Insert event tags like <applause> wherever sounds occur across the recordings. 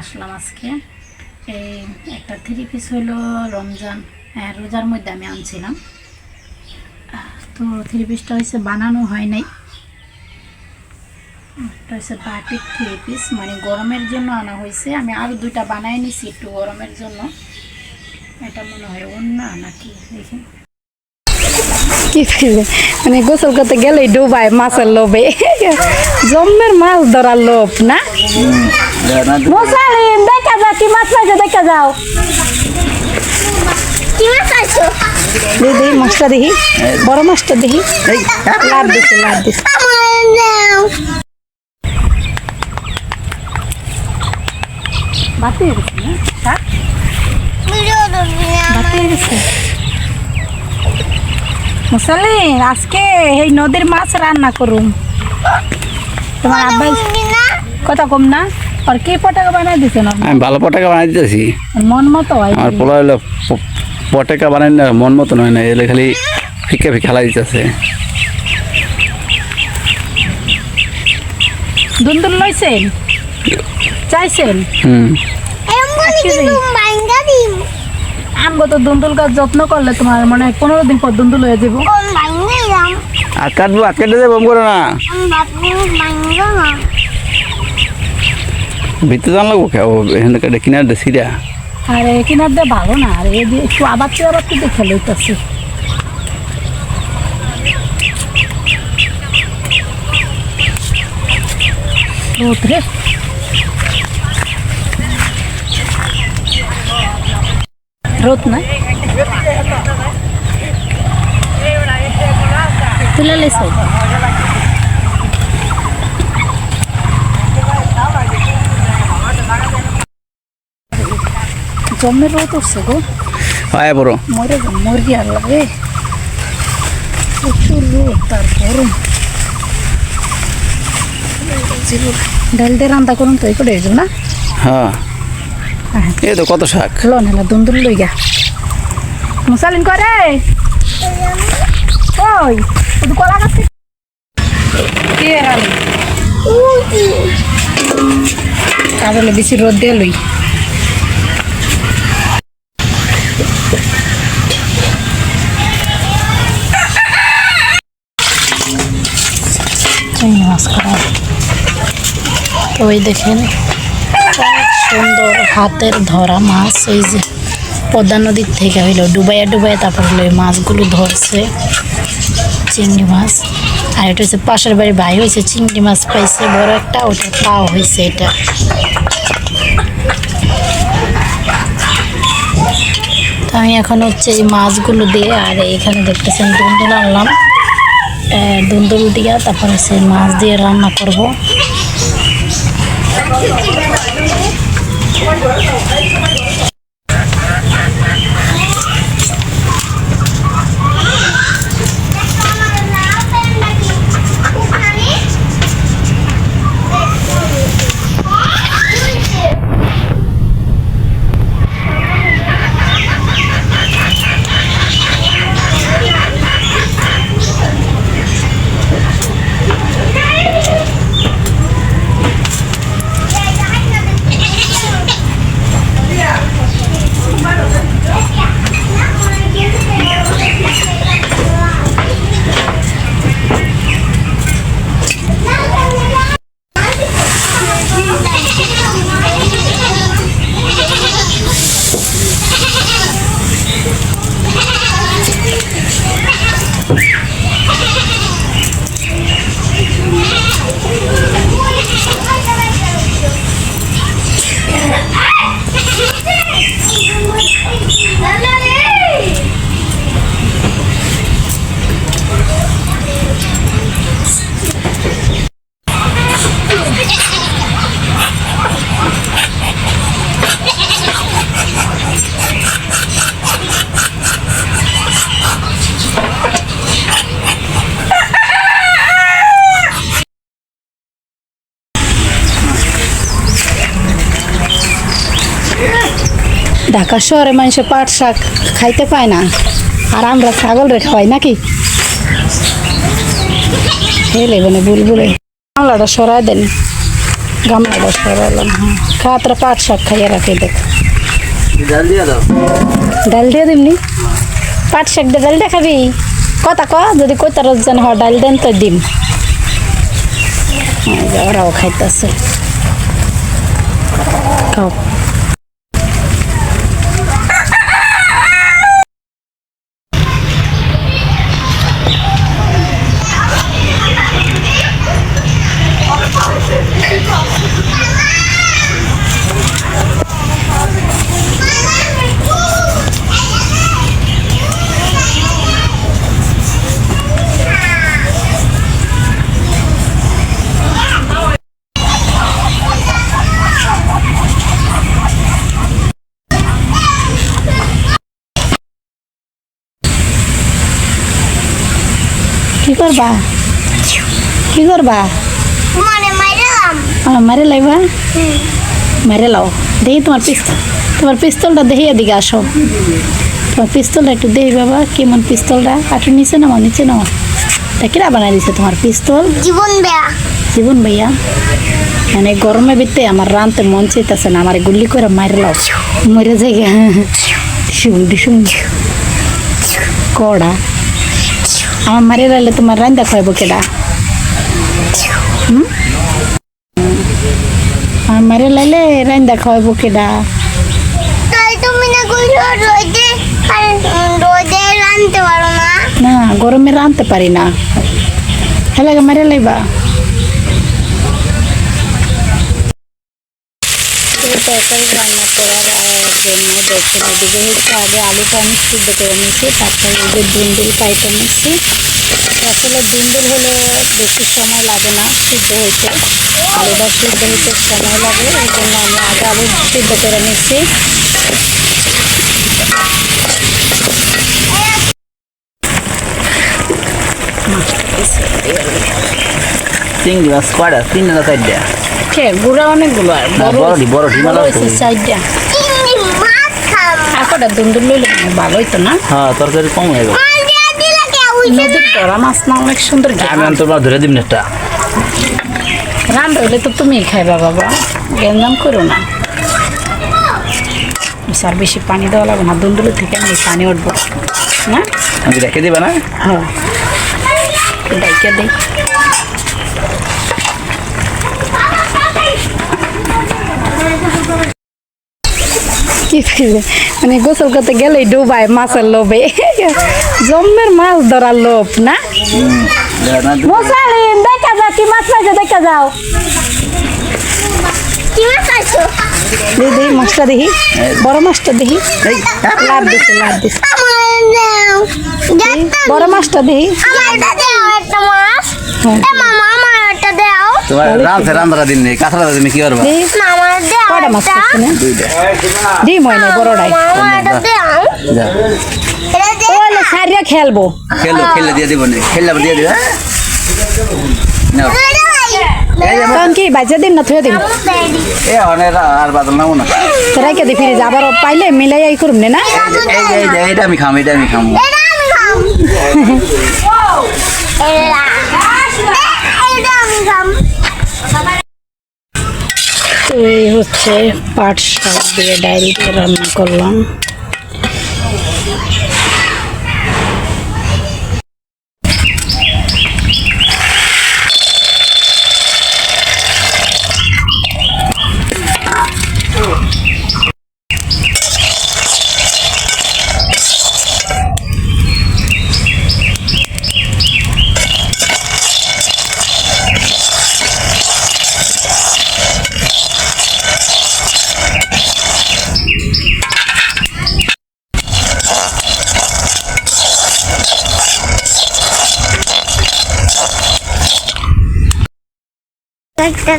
আসলাম আজকে। এই একটা থ্রি পিস হইল রমজান হ্যাঁ রোজার মধ্যে আমি আনছিলাম। তো থ্রি পিসটা হয়েছে বানানো হয় নাই। এটা হচ্ছে বাটিক থ্রি পিস মানে গরমের জন্য আনা হয়েছে আমি আরও দুইটা বানাই নিছি একটু গরমের জন্য। এটা মনে হয় অন্য নাকি, দেখি। কি ফেলে মানে গোসল করতে গেলেই ডুবায় মাছের লোভে। জম্মের মাছ ধরার লোভ না? মশালিন দেখা যাও কি মাছ পাইছো দেখা যাও। দেখি মাছটা দেখি। বড় মাছটা দেখি। লাভ দিছে লাভ দিছে। আমার নাও বাতি হয়ে গেছে না। গেছে মুসালিন আজকে এই নদীর মাছ রান্না করুম। তোমার আব্বাই কথা কম না? আর কি পটাকা বানাই দিছে না আমি ভালো পটাকা বানাই দিতেছি। মন মতো হয় আমার পোলা হইল প- পটাকা বানাই না মন মতো হয় না এলে খালি ফিকে ফিকে খেলা দিতেছে। দুন্দুল লইছেন? চাইছেন? হুম। করে কি বাইঙ্গা দিম। আমগো তো দুন্দুল গাছ যত্ন করলে তোমার মানে পনেরো দিন পর দুন্দুল হয়ে যাব। আর কাটবো আর কেটে দেবো করো না। ভিতরে জান লাগবো কে ও এখানে কেটে কিনার দে সিরা আর কিনার দিয়ে ভালো না আর এই দিয়ে একটু আবার তো আবার তো দেখে লইতেছি রোদ রে। রোদ না? তুলে লেছে জমের রোদ উঠছে গো। পায়ে বড়। মরে মুরগি আর লাগে প্রচুর রোদ তার গরম। ডাল দিয়ে রান্না করুন তো এই করে না। হ্যাঁ। এই তো কত শাক? লন হেলা লই গা মুসালিন করে ওই শুধু কলা গাছ কি এরাল কাজলে বেশি রোদ দিয়ে লই। মাছ করা ওই দেখেন। সুন্দর হাতের ধরা মাছ, এই যে পদ্মা নদীর থেকে হইল ডুবাইয়া ডুবাইয়া তারপর হলো মাছগুলো ধরছে, চিংড়ি মাছ। আর এটা হচ্ছে পাশের বাড়ি ভাই হয়েছে চিংড়ি মাছ পাইছে, বড় একটা, ওটা পাও হয়েছে এটা। তো আমি এখন হচ্ছে এই মাছগুলো দিয়ে, আর এখানে দেখতেছেন দুন্দুল আনলাম। দুন্দুল দিয়া তারপর হচ্ছে মাছ দিয়ে রান্না করব। Con chuột. 結構。ঢাকা শহরে মানুষে পাট শাক খাইতে পায় না। আর আমরা ছাগল রে খাওয়াই নাকি? হেলে মানে বুলবুলে। গামলাটা সরাই দেন। গামলাটা সরাইলাম হ্যাঁ। খা তোরা পাট শাক খাইয়ে রাখে দেখ। ডাল দিয়ে দিমনি পাট শাক দিয়ে ডাল দিয়ে খাবি? কথা ক যদি কই তার যেন হয় ডাল দেন তো দিম। ওরাও খাইতেছে। খাও। করবা? কি করবা? মারে লাইবা? মারে লাও। দেখি তোমার পিস্তল। তোমার পিস্তলটা দেখি এদিকে আসো। তোমার পিস্তলটা একটু দেখি বাবা কেমন পিস্তলটা? একটু নিচে নামা নিচে নামা তা কিরা বানাই দিছে তোমার পিস্তল? জীবন বেয়া। জীবন ভাইয়া মানে গরমে বিতে আমার রানতে মন চাইতেছে না আমার গুল্লি করে মারে লাও। মরে যাই ডিসুম ডিসুম কড়া। আমার মারে লাইলে তোমার রান্দা খাইব কেডা? হুম? আমার মারে লাইলে রান্দা খাইব কেডা? তুমি না কইলো রোদে রোদে রানতে পারো না? না গরমে রানতে পারি না। হেলাগে মারে লাইবা। তরকারি রান্না করার জন্য দেখেন এদিকে হচ্ছে আগে আলুটা আমি সিদ্ধ করে নিচ্ছি তারপরে এই যে দুন্দুল কাইটে নিচ্ছি আসলে দুন্দুল হলে বেশি সময় লাগে না, সিদ্ধ হইতে আলুটা সিদ্ধ হইতে সময় লাগে, এই জন্য আমি আগে আলু সিদ্ধ করে নিচ্ছি চিংড়ি মাছ কয়টা তিনটা না চারটা? কে গুড়া অনেকগুলো আর না, বড় বড় ডি, বড় মালা হয়েছে হয়েছে। সাইডটা আকটা দুন্দুল লইলে ভালো হইতো না। হ্যাঁ তরকারি কম হয়ে গেল। মাছ নদীর ধরা না অনেক সুন্দর আমি অন্তর মাছ ধরে দিবনি একটা রান রইলে তো তুমি খাইবা বাবা গেঞ্জাম করো না। স্যার বেশি পানি দেওয়া লাগবে না দুন্দুলের থেকে আমি পানি উঠবো না? আমি রেখে দিবা না? হ্যাঁ। ডাইকে কি করবে মানে গোসল করতে গেলেই ডুবায় মাছের লোভে। জম্মের মাছ ধরার লোভ না? মশালিন দেখা যাও কি মাছ পাইছো দেখা যাও। মাছটা দেখি বড় মাছটা দেখি। লাভ দিছে লাভ দিছে। আমার দাও যাত্রা বড় মাছটা দেখি। আমার এটা দাও একটা মাছ। হ্যাঁ। এ মামা আমার এটা দাও। তোমার রাঁধছে রান্ধারা দিন নেই কি করবা? কয়টা মাছ একটা। করছে না? দুইটা। ডিম হয় না বড়টাই ওলে সারিয়া খেলব। খেলো খেললে দিয়ে দিব না। খেললে আবার দিয়ে দিবে নাও। তখন কি বাজে দিন না থুয়ে দিন। এ অনেক আর বাদল নাও না। রাইকে দি ফিরে আবার পাইলে মিলাই করুম না এই যে এই যে এইটা আমি খাম এটা আমি খাম। <laughs> এই হচ্ছে পাট শাক দিয়ে ডাইরিতে রান্না করলাম।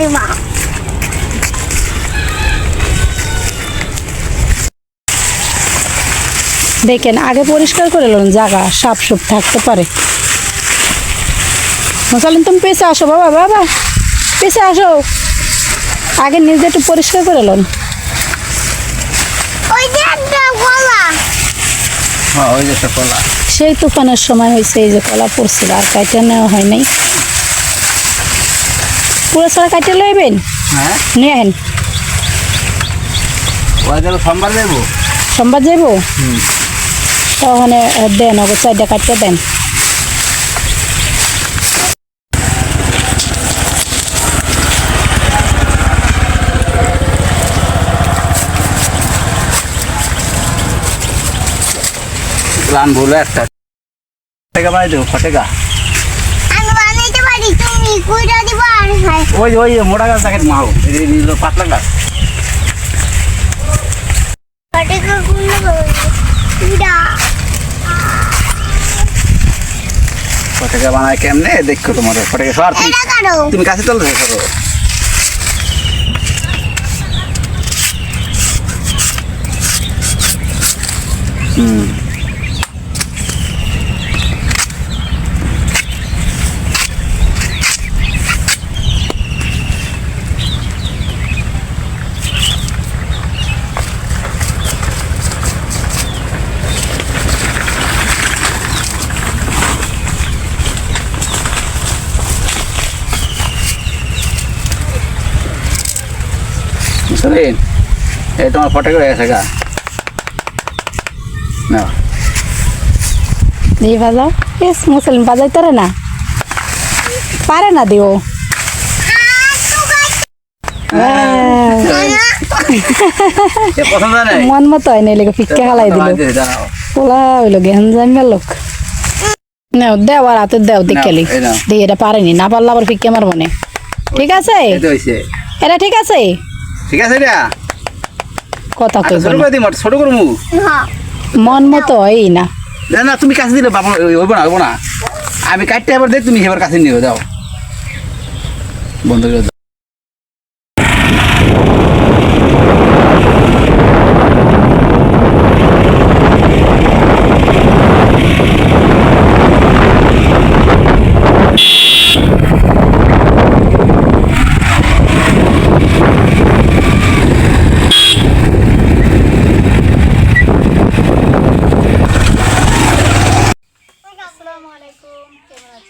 দিবা দেখেন আগে পরিষ্কার করে নেন জায়গা সাপ সুপ থাকতে পারে। মশালিন তুমি পেছে আসো বাবা বাবা। পেছে আসো। আগে নিজে একটু পরিষ্কার করে গলা হ্যাঁ ওই যে একটা কলা। সেই তুফানের সময় হয়েছে এই যে কলা পড়ছিল আর কাইটা নেওয়া হয় নাই। পুরো সারা কাইটে লইবেন হ্যাঁ। নিয়ে আহেন। সোমবার যাব সোমবার যাইব? তখন দেন ওকে চারটা কাটতে দেন। বলে একটা। টাকা বানাই দেবো ফটেকা আমি বানাইতে পারি তুমি কুইটা ওই ওই মোটা গাছ থাকে মাও। পাতলা গাছ। ফটেকা বানায় কেমনে? দেখো তোমার ফটেকা সর তুমি কাছে চলো ধরো হুম মুসলিন এই তোমার হয়ে গেছে গা। না দিয়ে বাজাও ইস মুসলিম বাজাই তারে না? পারে না দিও। এ মন মতো হয় না লেগে ফিক্কে হালাই দিল। পোলা হইল গেহান জামিয়া লোক। নাও দেও আর হাতে দেও দেখেলি দিয়ে এটা পারেনি না পারলে আবার ফিক্কে মারবো ঠিক আছে? এটা ঠিক আছে? ঠিক আছে রে কথা আচ্ছা, কইব ছোট না করে দিই ছোট করমু? হ্যাঁ মন মতো হই না। না না তুমি কাছে দিলে বাবা হইব না হইব না। আমি কাটতে এবার দেখ তুমি এবার কাছে নিও দাও বন্ধ করে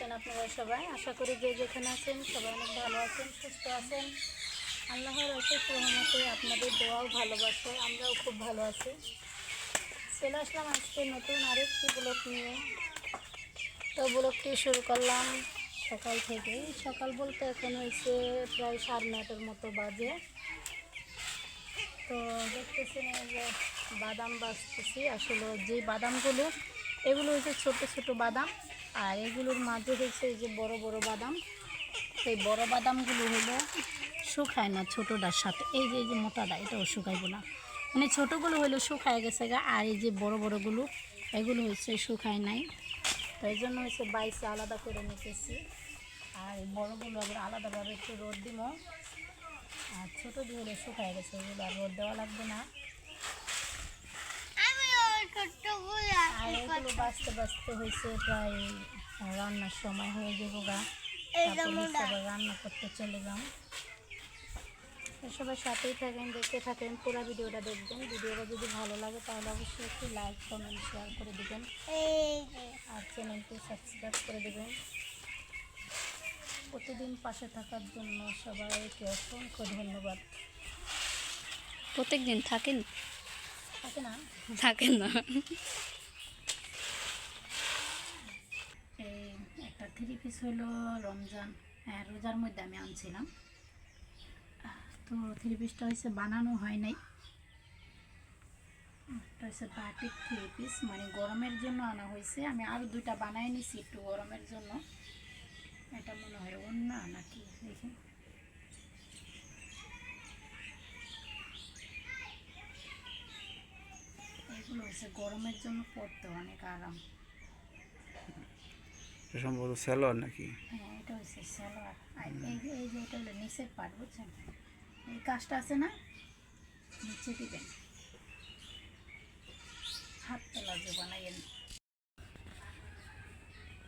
আছেন আপনারা সবাই। আশা করি যে যেখানে আছেন সবাই অনেক ভালো আছেন, সুস্থ আছেন। আল্লাহর অশেষ রহমতে আপনাদের দোয়াও ভালোবাসে, আমরাও খুব ভালো আছি। চলে আসলাম আজকে নতুন আরেকটি ব্লগ নিয়ে। তো ব্লগটি শুরু করলাম সকাল থেকে সকাল বলতে এখন হয়েছে প্রায় সাড়ে নটার মতো বাজে। তো দেখতেছেন এই যে বাদাম বাছতেছি আসলে যে বাদামগুলো, এগুলো হচ্ছে ছোট ছোট বাদাম। আর এগুলোর মাঝে হচ্ছে যে বড় বড় বাদাম। সেই বড় বাদামগুলো হলো শুকায় না ছোটোটার সাথে। এই যে এই যে মোটাটা, এটাও শুকাইব না। মানে ছোটোগুলো হলো শুকায় গেছে গা, আর এই যে বড় বড়গুলো, এগুলো হচ্ছে শুকায় নাই। তো এই জন্য হচ্ছে বাইসে আলাদা করে নিতেছি। আর বড়গুলো আবার আলাদাভাবে একটু রোদ দিব আর ছোটো দিয়ে হলে শুকায় গেছে ওগুলো আর রোদ দেওয়া লাগবে না আমি ওই ছোট্টগুলা আর এগুলো বাঁচতে বাঁচতে হয়েছে প্রায় রান্নার সময় হয়ে যাব গা। তারপর রান্না করতে চলে যাম সবাই সাথেই থাকেন দেখতে থাকেন পুরো ভিডিওটা দেখবেন। ভিডিওটা যদি ভালো লাগে তাহলে অবশ্যই একটু লাইক কমেন্ট শেয়ার করে দেবেন। আর চ্যানেলটি সাবস্ক্রাইব করে দেবেন। প্রতিদিন পাশে থাকার জন্য সবাইকে অসংখ্য ধন্যবাদ। প্রত্যেক দিন থাকেন? থাকে না? থাকেন না। এই একটা থ্রি পিস হলো রমজান। হ্যাঁ রোজার মধ্যে আমি আনছিলাম। তো থ্রি পিসটা হচ্ছে বানানো হয় নাই। এটা হচ্ছে বাটিক থ্রি পিস মানে গরমের জন্য আনা হয়েছে আমি আরও দুইটা বানাই নিছি একটু গরমের জন্য। এটা মনে হয় অন্য নাকি দেখি। হচ্ছে গরমের জন্য পরতে অনেক আরাম। সম্ভবত স্যালোয়ার নাকি? হ্যাঁ এটা হচ্ছে সালোয়ার আর এই যে এই যে এটা হলো নিচের পাট বুঝছেন? এই কাজটা আছে না? নিচে দিবেন। হাত তোলা যে বানাইয়েন।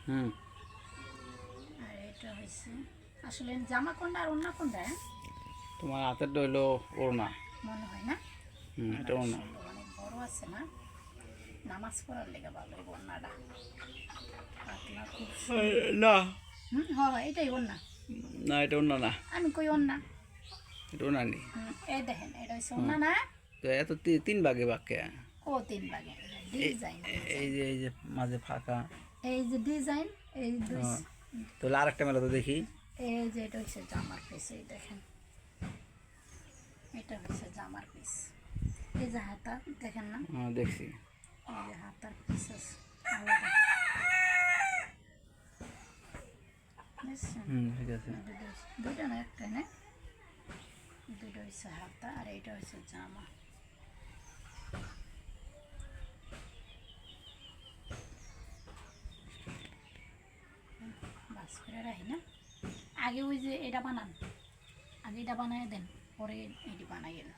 হুম। আর এটা হয়েছে আসলে জামা কোনটা আর অন্য কোনটা হ্যাঁ? তোমার হাতের হইল ওড়না। মনে হয় না? হুম এটা ওড়না। আছে না? নামাজ পড়ার লেগে ভালো এই বন্যাটা। পাতলা খুব না। হ্যাঁ এটাই অন্য না এটা না। আমি কই অন্য এটা নেই। এই দেখেন এটা হচ্ছে অন্য না? তো এত তি- তিন ভাগে বাক্যে। ও তিন ভাগে। ডিজাইন এই যে এই যে মাঝে ফাঁকা। এই যে ডিজাইন এই দুই হ্যাঁ। আর একটা মেলা তো দেখি। এই যে এটা হচ্ছে জামার পিস এই দেখেন। এটা হচ্ছে জামার পিস এই যে হাতা দেখেন না? হ্যাঁ দেখছি। এই যে হাতার পিস আছে আলাদা। বুঝছেন? হুম ঠিক আছে। দুটো হচ্ছে- দুটো না একটা না? দুটো হচ্ছে হাতা আর এইটা হচ্ছে জামা। বাস করে রাখি না? আগে ওই যে এটা বানান। আগে এটা বানাই দেন পরে এটি বানাই গেল